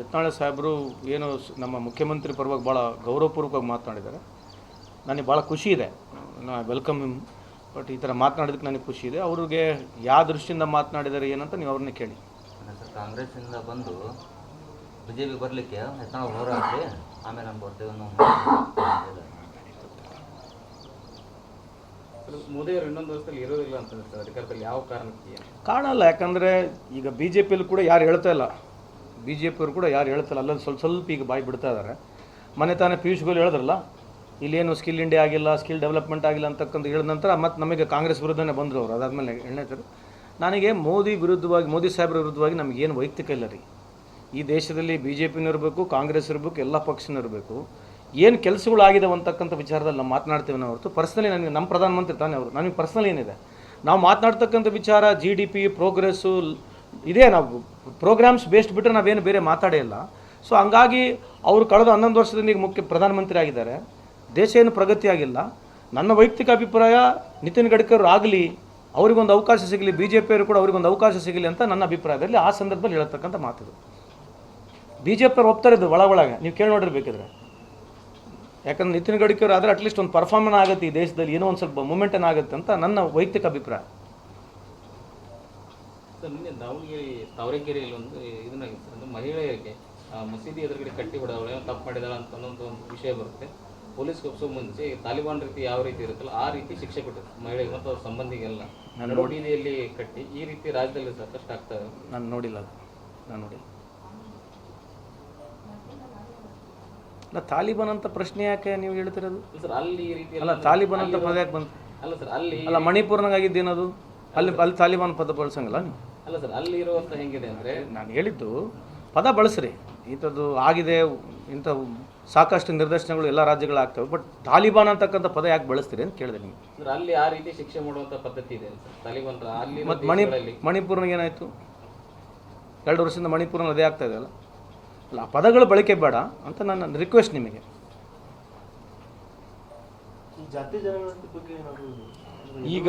ಯತ್ನಾಳೆ ಸಾಹೇಬರು ಏನು ಸ್- ನಮ್ಮ ಮುಖ್ಯಮಂತ್ರಿ ಪರವಾಗಿ ಭಾಳ ಗೌರವಪೂರ್ವಕವಾಗಿ ಮಾತನಾಡಿದ್ದಾರೆ. ನನಗೆ ಭಾಳ ಖುಷಿ ಇದೆ. ನಾ ವೆಲ್ಕಮ್ ಹಿಮ್ ಬಟ್ ಈ ಥರ ಮಾತನಾಡಿದಕ್ಕೆ ನನಗೆ ಖುಷಿ ಇದೆ. ಅವ್ರಿಗೆ ಯಾವ ದೃಷ್ಟಿಯಿಂದ ಮಾತನಾಡಿದ್ದಾರೆ ಏನಂತ ನೀವು ಅವ್ರನ್ನೇ ಕೇಳಿ. ಕಾಂಗ್ರೆಸ್ಸಿಂದ ಬಂದು ಬಿ ಜೆ ಪಿ ಬರಲಿಕ್ಕೆ ಹೆಸರು ಹೋರಾಡಿ ಆಮೇಲೆ ನಮ್ಮ ಬರ್ತೇವೆ ಅನ್ನೋ ಮಾತು. ಮೋದಿ ಅವರು ಇನ್ನೊಂದು ವರ್ಷದಲ್ಲಿ ಇರೋದಿಲ್ಲ ಅಂತ ಸರ್ ಅಧಿಕಾರದಲ್ಲಿ ಯಾವ ಕಾರಣಕ್ಕೆ? ಕಾಣಲ್ಲ ಯಾಕಂದ್ರೆ ಯಾಕಂದರೆ ಈಗ ಬಿ ಜೆ ಪಿಯಲ್ಲಿ ಕೂಡ ಯಾರು ಹೇಳ್ತಾ ಇಲ್ಲ. ಬಿ ಜೆ ಪಿಯವರು ಕೂಡ ಯಾರು ಹೇಳ್ತಾರಲ್ಲ ಅಲ್ಲಲ್ಲಿ ಸ್ವಲ್ಪ ಸ್ವಲ್ಪ ಈಗ ಬಾಯಿ ಬಿಡ್ತಾ ಇದ್ದಾರೆ ಮನೆ ತಾನೇ ಪಿಯೂಷ್ ಗೋಯಲ್ ಹೇಳಿದ್ರಲ್ಲ, ಇಲ್ಲೇನು ಸ್ಕಿಲ್ ಇಂಡಿಯಾ ಆಗಿಲ್ಲ, ಸ್ಕಿಲ್ ಡೆವಲಪ್ಮೆಂಟ್ ಆಗಿಲ್ಲ ಅಂತಕ್ಕಂಥ ಹೇಳಿದ ನಂತರ ಮತ್ತು ನಮಗೆ ಕಾಂಗ್ರೆಸ್ ವಿರುದ್ಧನೇ ಬಂದರು ಅವರು ಅದಾದಮೇಲೆ ಎಣ್ಣೆತರು. ನನಗೆ ಮೋದಿ ವಿರುದ್ಧವಾಗಿ, ಮೋದಿ ಸಾಹೇಬ್ರ ವಿರುದ್ಧವಾಗಿ ನಮಗೇನು ವೈಯಕ್ತಿಕ ಇಲ್ಲ ರೀ. ಈ ದೇಶದಲ್ಲಿ ಬಿ ಜೆ ಪಿನೂ ಇರಬೇಕು, ಕಾಂಗ್ರೆಸ್ ಇರಬೇಕು, ಎಲ್ಲ ಪಕ್ಷನೂ ಇರಬೇಕು. ಏನು ಕೆಲಸಗಳಾಗಿದೆ ಅಂತಕ್ಕಂಥ ವಿಚಾರದಲ್ಲಿ ನಾವು ಮಾತನಾಡ್ತೇವೆ ನಾವು ಹೊರತು ಪರ್ಸ್ನಲಿ ನನಗೆ ನಮ್ಮ ಪ್ರಧಾನಮಂತ್ರಿ ತಾನೇ ಅವರು, ನನಗೆ ಪರ್ಸ್ನಲ್ ಏನಿದೆ. ನಾವು ಮಾತನಾಡ್ತಕ್ಕಂಥ ವಿಚಾರ ಜಿ ಡಿ ಪಿ ಪ್ರೋಗ್ರೆಸ್ಸು ಇದೇ ನಾವು ಪ್ರೋಗ್ರಾಮ್ಸ್ ಬೇಸ್ಡ್ ಬಿಟ್ಟರೆ ನಾವೇನು ಬೇರೆ ಮಾತಾಡೇ ಇಲ್ಲ. ಸೊ ಹಂಗಾಗಿ ಅವರು ಕಳೆದ ಹನ್ನೊಂದು ವರ್ಷದಿಂದ ಈಗ ಮುಖ್ಯ ಪ್ರಧಾನಮಂತ್ರಿ ಆಗಿದ್ದಾರೆ ದೇಶ ಏನು ಪ್ರಗತಿ ಆಗಿಲ್ಲ ನನ್ನ ವೈಯಕ್ತಿಕ ಅಭಿಪ್ರಾಯ, ನಿತಿನ್ ಗಡ್ಕರ್ ಆಗಲಿ, ಅವರಿಗೊಂದು ಅವಕಾಶ ಸಿಗಲಿ ಬಿ ಜೆ ಪಿಯವರು ಕೂಡ ಅವರಿಗೊಂದು ಅವಕಾಶ ಸಿಗಲಿ ಅಂತ ನನ್ನ ಅಭಿಪ್ರಾಯದಲ್ಲಿ ಆ ಸಂದರ್ಭದಲ್ಲಿ ಹೇಳ್ತಕ್ಕಂಥ ಮಾತಿದು ಬಿ ಜೆ ಪಿಯವ್ರು ಒಪ್ತಾರೆ ಇದು ಒಳ ಒಳಗೆ ನೀವು ಕೇಳಿ ನೋಡಿರ್ಬೇಕಿದ್ರೆ. ಯಾಕಂದ್ರೆ ನಿತಿನ್ ಗಡ್ಕರ್ ಆದರೆ ಅಟ್ಲೀಸ್ಟ್ ಒಂದು ಪರ್ಫಾರ್ಮೆನ್ಸ್ ಆಗುತ್ತೆ ಈ ದೇಶದಲ್ಲಿ. ಏನೋ ಒಂದು ಸ್ವಲ್ಪ ಮೂಮೆಂಟನ್ ಆಗುತ್ತೆ ಅಂತ ನನ್ನ ವೈಯಕ್ತಿಕ ಅಭಿಪ್ರಾಯ. ಸರ್ ನಿನ್ನೆ ದಾವಣಗೆರೆ ತಾವರೆಕೆರೆಯಲ್ಲಿ ಒಂದು ಇದನ್ನಾಗಿತ್ತು ಸರ್ ಒಂದು ಮಹಿಳೆಯರಿಗೆ ಮಸೀದಿ ಎದುರುಗಡೆ ಕಟ್ಟಿ ಹೊಡೆದವಳೆ ತಪ್ಪು ಮಾಡಿದಾಳ ಅಂತ ಅನ್ನೋದು ಒಂದು ವಿಷಯ ಬರುತ್ತೆ. ಪೊಲೀಸ್ ಕೊಪ್ಸೋ ಮುಂಚೆ ತಾಲಿಬಾನ್ ರೀತಿ ಯಾವ ರೀತಿ ಇರುತ್ತಲ್ಲ ಆ ರೀತಿ ಶಿಕ್ಷೆ ಕೊಟ್ಟಿದೆ ಮಹಿಳೆಗೆ ಮತ್ತು ಅವ್ರ ಸಂಬಂಧಿಗೆಲ್ಲ ಇಲ್ಲಿ ಕಟ್ಟಿ ಈ ರೀತಿ ರಾಜ್ಯದಲ್ಲಿ ಸಾಕಷ್ಟು ಆಗ್ತಾ ಇದೆ. ನಾನು ನೋಡಿಲ್ಲ ಅದು. ನಾನು ನೋಡಿಲ್ಲ. ಅಲ್ಲ ತಾಲಿಬಾನ್ ಅಂತ ಪ್ರಶ್ನೆ ಯಾಕೆ ನೀವು ಹೇಳ್ತಿರೋದು? ಸರ್ ಅಲ್ಲಿ ಈ ರೀತಿ ಅಲ್ಲ ತಾಲಿಬಾನ್ ಅಂತ ಪದ ಯಾಕೆ ಬಂತು? ಅಲ್ಲ ಸರ್ ಅಲ್ಲಿ ಅಲ್ಲ ಮಣಿಪುರ್ನಾಗ ಆಗಿದ್ದೇನದು ಅಲ್ಲಿ ಅಲ್ಲಿ ತಾಲಿಬಾನ್ ಪದ ಬಳಸಂಗಲ್ಲ ನೀವು? ಅಲ್ಲ ಸರ್ ಅಲ್ಲಿ ಇರುವಂತ ಹೆಂಗಿದೆ ಅಂದ್ರೆ ನಾನು ಹೇಳಿದ್ದು ಪದ ಬಳಸ್ರಿ. ಇಂಥದ್ದು ಆಗಿದೆ ಇಂಥ ಸಾಕಷ್ಟು ನಿರ್ದೇಶನಗಳು ಎಲ್ಲ ರಾಜ್ಯಗಳು ಆಗ್ತವೆ ಬಟ್ ತಾಲಿಬಾನ್ ಅಂತಕ್ಕಂಥ ಪದ ಯಾಕೆ ಬಳಸ್ತೀರಿ ಅಂತ ಕೇಳಿದೆ ನೀವು ಸರ್ ಅಲ್ಲಿ ಆ ರೀತಿ ಶಿಕ್ಷೆ ಮಾಡುವಂತ ಪದ್ಧತಿ ಇದೆ ಸರ್ ತಾಲಿಬಾನ್ ಅಲ್ಲಿ ಮತ್ತು ಮಣಿ ಮಣಿಪುರ್ನಾಗ ಏನಾಯಿತು? ಎರಡು ವರ್ಷದಿಂದ ಮಣಿಪುರ್ನಲ್ಲಿ ಅದೇ ಆಗ್ತಾ ಇದೆ ಅಲ್ಲ? ಅಲ್ಲ ಆ ಪದಗಳು ಬಳಕೆ ಬೇಡ ಅಂತ ನನ್ನ ರಿಕ್ವೆಸ್ಟ್ ನಿಮಗೆ. ಈ ಜಾತಿ ಜನಗಣತಿ ಈಗ